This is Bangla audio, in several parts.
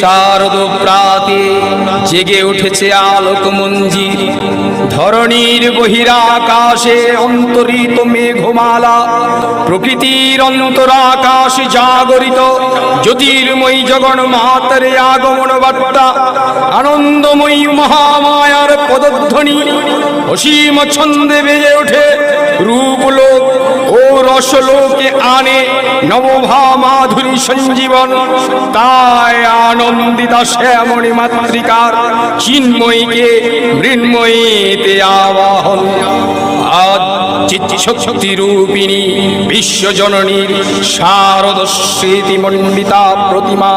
শারদ প্রাতে জেগে উঠেছে আলোক মঞ্জির ধরণীর বহিরাকাশে অন্তরিত মেঘমালা, প্রকৃতির অন্তরাকাশ জাগরিত, জ্যোতির্ময়ী জগন মাতার আগমন বার্তা আনন্দময়ী মহামায়ার পদধ্বনি, অসীম ছন্দে বেজে ওঠে রূপলোক ও রসলোকে আনে নবভা মাধুরী সঞ্জীবন। তাই আনন্দিতা শ্যামণী মাতৃকার চিন্ময়ীকে মৃন্ময়ীতে আবাহন। আজ চিত্তশক্তি রূপিণী বিশ্বজননীর শারদ স্মৃতি মণ্ডিতা প্রতিমা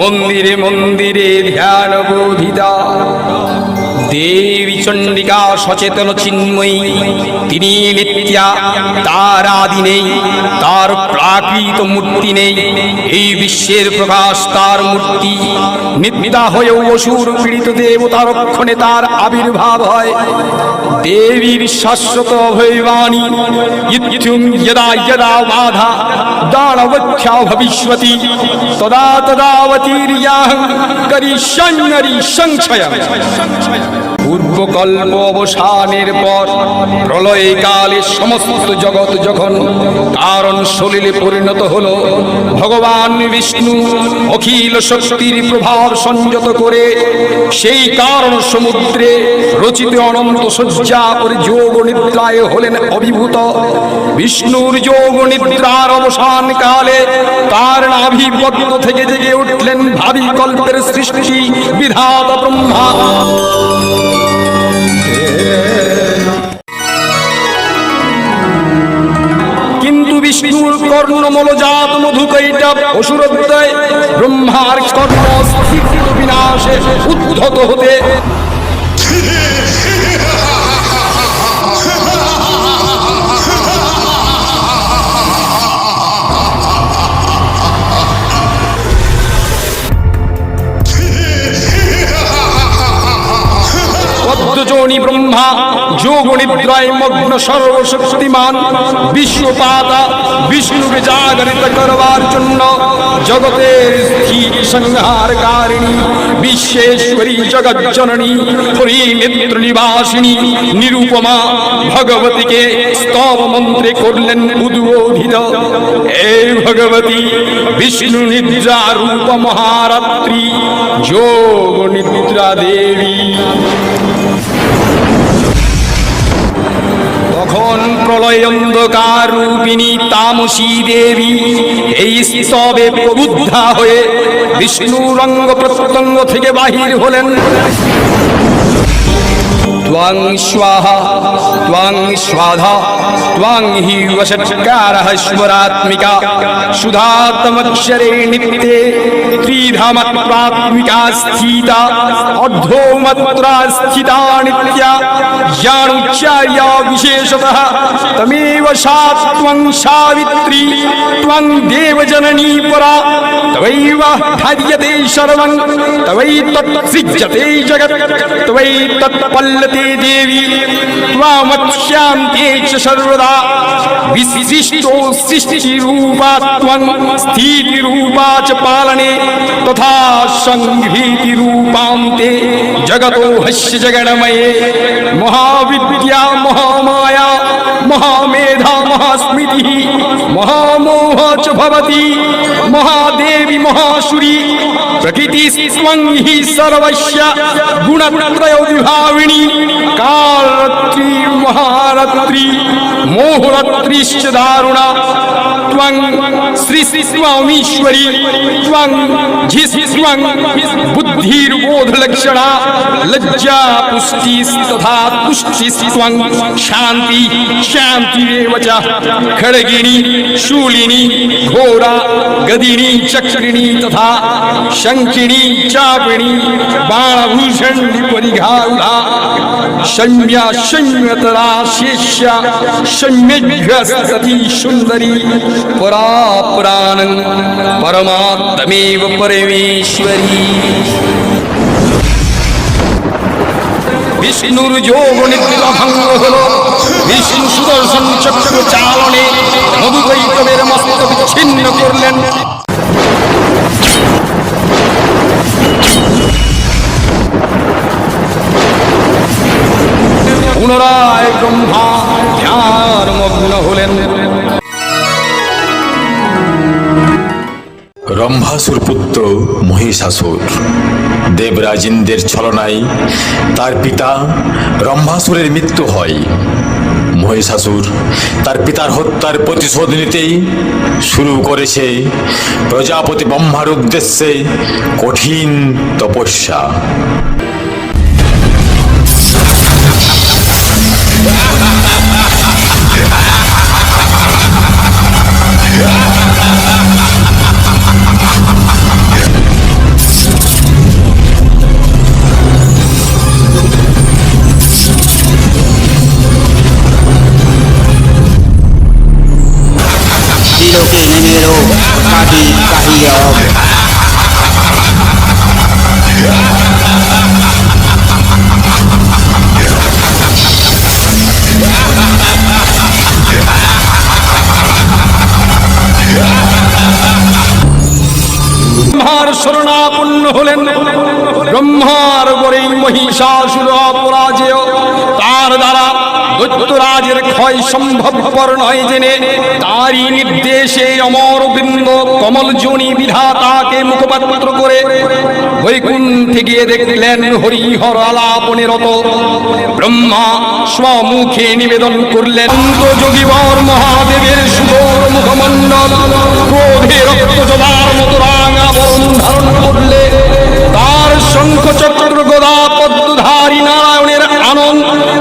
মন্দিরে মন্দিরে ধ্যান বোধিতা দেবী চণ্ডিকা সচেতন চিন্ময়ী। তিনি নিত্যা তার আদি নেই, তার প্রাকৃত মূর্তি নেই। এই বিশ্বের প্রকাশ তার মূর্তি। নিত্যা হয়েও অসুর পীড়িত দেবতা রক্ষণে তার আবির্ভাব হয়। দেবীর শাশ্বত ভৈবাণী ইত্যুম যদা যদা বাধা দানবখ্যা ভবিষ্যতি, তদা তদাবতীর্যাহং করিষ্যন্নরি সংশয় Oh. পূর্বকল্প অবসানের পর প্রলয় কালে সমস্ত জগৎ যখন কারণ সলিলে পরিণত হল, ভগবান বিষ্ণু অখিল শক্তির প্রভাব সংযত করে সেই কারণ সমুদ্রে রচিত অনন্ত শয্যা করে যোগ নিদ্রায় হলেন অভিভূত। বিষ্ণুর যোগ নিদ্রার অবসান কালে তার নাভিপদ্ম থেকে জেগে উঠলেন ভাবি কল্পের সৃষ্টি বিধাত ব্রহ্মা। বিষ্ণুর কর্ণমলজাত মধুকৈটা অসুরোদয় ব্রহ্মার কর্ণ বিনাশে উদ্ধত হতে যোগ নিদ্রায় মগ্ন, সর্বশক্তিমান, বিশ্বপাতা, বিষ্ণুকে জাগরিত করবার জন্য জগতের স্থির সংহার কারিণী বিশ্বেশ্বরী জগৎ জননী হরি নেত্র নিবাসিনী নিরূপমা ভগবতীকে স্তব মন্ত্রে করলেন উদ্বোধিত। এই ভগবতী বিষ্ণু নিদ্রা রূপ মহারাত্রি, যোগ নিদ্রা দেবী। তখন প্রলয় অন্ধকার রূপিণী তামসী দেবী এই স্তবে প্রবুদ্ধা হয়ে বিষ্ণু রঙ্গ প্রত্যঙ্গ থেকে বাহির হলেন त्वं स्वाहा त्वं स्वाधा त्वं हि वषट्कारः स्वरात्मिका सुधातमक्षरे नित्ये स्थिता नित्या ज्ञानुच्चार्या विशेषतः त्वं देवजननी परा, तवैव धार्यते सर्वं तवैतत्सृज्यते जगत् त्वैतत्पल्लते देवी त्वामक्ष्यान्ते च सर्वदा, विशिष्टो सृष्टिरूपा त्वं, स्थितिरूपा च पालने तथा सङ्घ्रीतिरूपान्ते जगतो हस्य जगणमये महाविद्या महामाया महामेधा महास्मृति महामोह भवति। महादेवी महासुरी प्रकृतिस्त्वं हि सर्वस्य गुणत्रयो विभाविनी कालरत्री, महारत्री दारुणा। त्वं श्री स्वामीश्वरी, त्वं लज्जा पुष्टिस्तथा तुष्टिस्त्वं शान्ति शूलिनी, घोरा, गदिनी, चक्रिणी तथा शङ्खिनी चापिणी बाणभूषणी परिघारुला शम्या शम्यतरा शेष्या शम्यभ्यस्तती सुन्दरी परा पुराणं परमात्मेव परमेश्वरी বিষ্ণুর যোগ নিদ্রা ভঙ্গ হলো বিষ্ণু সুদর্শন চক্র চালনে মধুকৈতবের মস্তক বিচ্ছিন্ন করলেন পুনরায় ব্রহ্মা ধ্যান মগ্ন হলেন। রম্ভাসুর পুত্র মহিষাসুর। দেবরাজিন্দের ছলনায় তার পিতা রম্ভাসুরের মৃত্যু হয়। মহিষাসুর তার পিতার হত্যার প্রতিশোধ নিতেই শুরু করেছে প্রজাপতি ব্রহ্মার উদ্দেশ্যে কঠিন তপস্যা। ব্রহ্মার শরণাপন্ন হলেন। ব্রহ্মার বরে মহিষাসুর অপরাজেয়। দৈত্যরাজের ক্ষয় সম্ভবপর নয় জেনে তারই নির্দেশে অমর বৃন্দ কমল জনি বিধাতাকে মুখপাত্র করে বৈকুণ্ঠে গিয়ে দেখলেন হরিহর আলাপনে ব্রহ্মা স্বমুখে নিবেদন করলেন যোগীবর মহাদেবের সুদর মুখমণ্ডল, ক্রোধে রক্ত মতো রাঙা বরণ ধারণ করলে তার শঙ্খ চক্র গদা পদ্মধারী নারায়ণের আনন্দ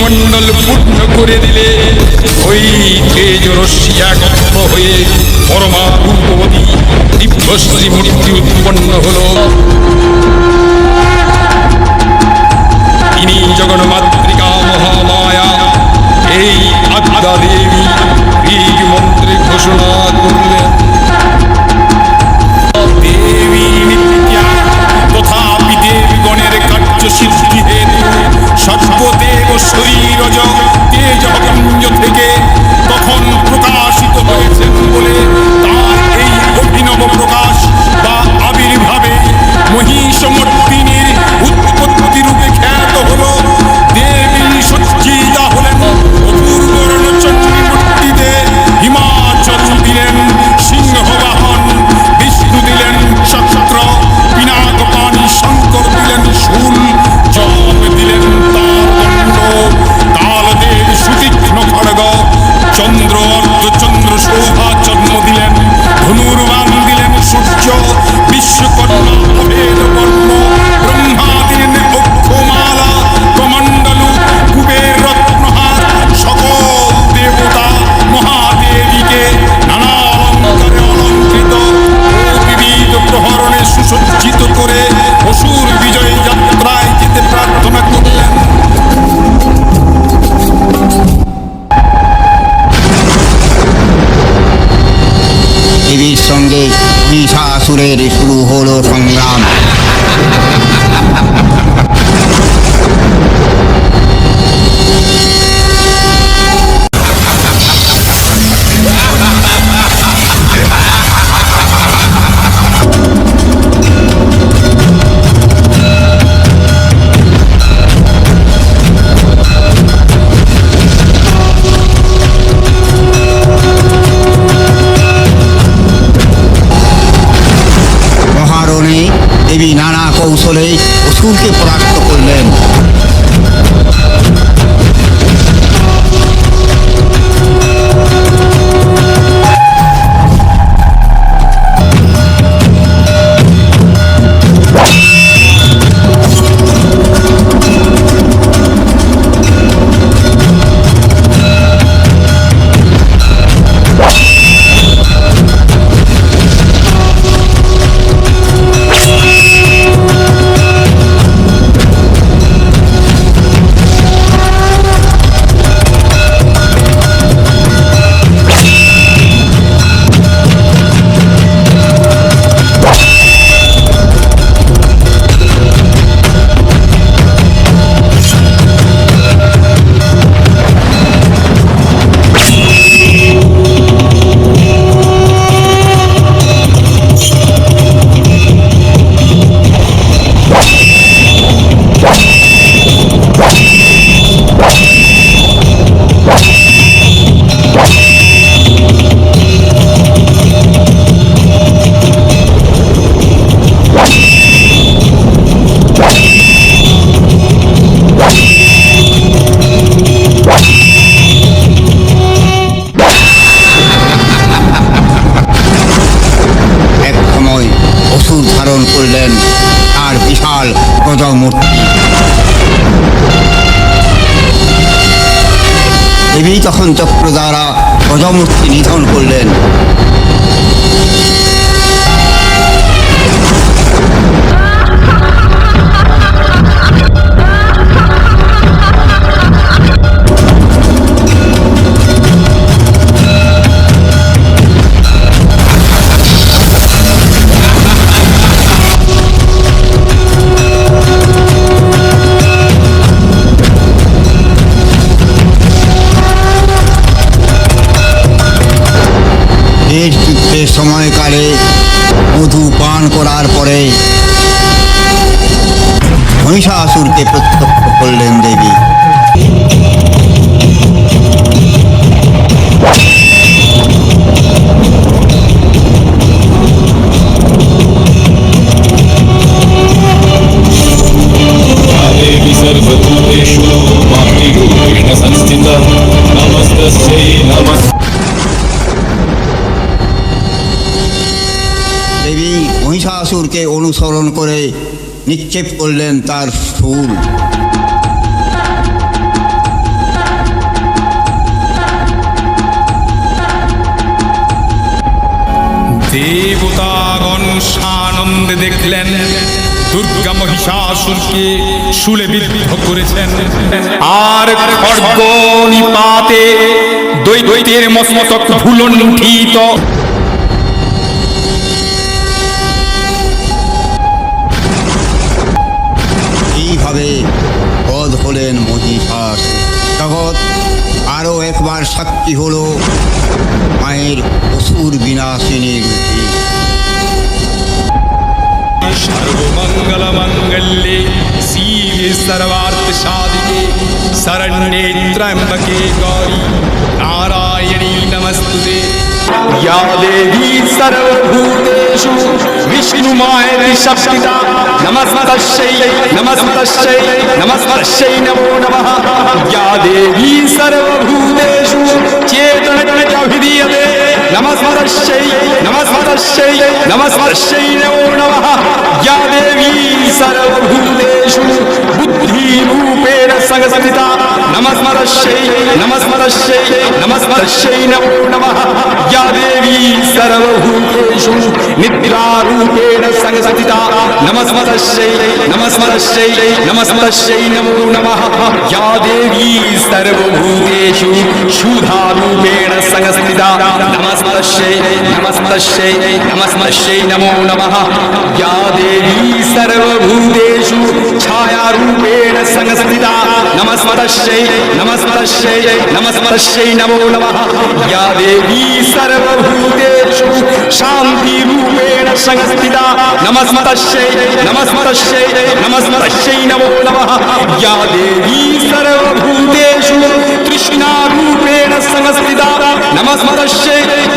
মণ্ডল পূর্ণ করে দিলে ওই তেজ রশ্মি একত্র হয়ে পরমা রূপবতী দিব্যশ্রী মূর্তি উৎপন্ন হলো। তিনি জগন্মাতৃকা মহামায়া, এই আদ্যা দেবী বীজ মন্ত্রে ঘোষণা করলেন। সিদ্ধি হেতু সর্বদেব construir yo অসুরকে দেবী তখন চক্র দ্বারা গজমূর্তি নিধন করলেন। এই যুদ্ধের সময়কালে মধু পান করার পরে মহিষাসুরকে প্রত্যক্ষ করলেন দেবী देवी सर्वभूतेषु मातृरूपेण संस्थिता नमस्तस्यै नमः দেবী মহিষাসুরকে অনুসরণ করে নিক্ষেপ করলেন তার ফুল। দেবতাগণ সানন্দে দেখলেন দুর্গা মহিষাসুরকে শুলে বিদ্ধ করেছেন। আর খড়গ নিপাতে দৈত্যের মস্তক ভুলণ্ঠিত সাক্ষী হল মায়ের অসুর বিনাশিনীর রূপে। সর্বমঙ্গল মঙ্গলে শিবে সর্বার্থ সাধিকে শরণ্যে ত্র্যম্বকে গৌরী। নারায়ণী নমস্তুতে। या देवी सर्वभूतेषु विष्णुमायति शक्तिता नमस्तस्यै नमस्तस्यै नमस्तस्यै नमो नमः। या देवी सर्वभूतेषु నమస్మరశ్యై నమస్మరశ్యై నమస్మరశ్యై నమో నమ యా దేవీ సర్వభూతేషు బుద్ధిరూపేణ సగసమిత నమస్మరశ్యై నమస్మరశ్యై నమస్మరశ్యై నమో నమ యా దేవీ సర్వభూతేషు నిద్రారూపేణ సంగసతిత నమస్మరశ్యై నమస్మరశ్యై నమస్మరశ్యై నమో నమ యా దేవీ సర్వభూతేషు శూధారూపేణ సంగసతిత నమస్ नमस्मरस्यै नमस्मरस्यै नमस्मरस्यै नमो नमः या देवी सर्वभूतेषु छायारूपेण संस्थिता नमस्मरस्यै नमस्मरस्यै नमस्मरस्यै नमो नमः या देवी सर्वभूतेषु शान्तिरूपेण संस्थिता नमस्मरस्यै नमस्मरस्यै नमस्मरस्यै नमो नमः या देवी सर्वभूतेषु तृष्णारूपेण संस्थिता नमस्मरस्यै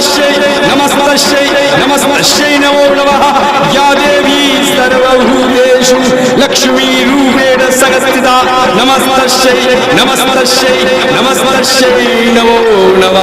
నమస్తశ్యై నమస్తశ్యై నమస్తశ్యై నమో నమ యా దేవీ సర్వభూతేషు లక్ష్మీ రూపేణ సగస్థిత నమస్తశ్యై నమస్తశ్యై నమస్తశ్యై నమో నమ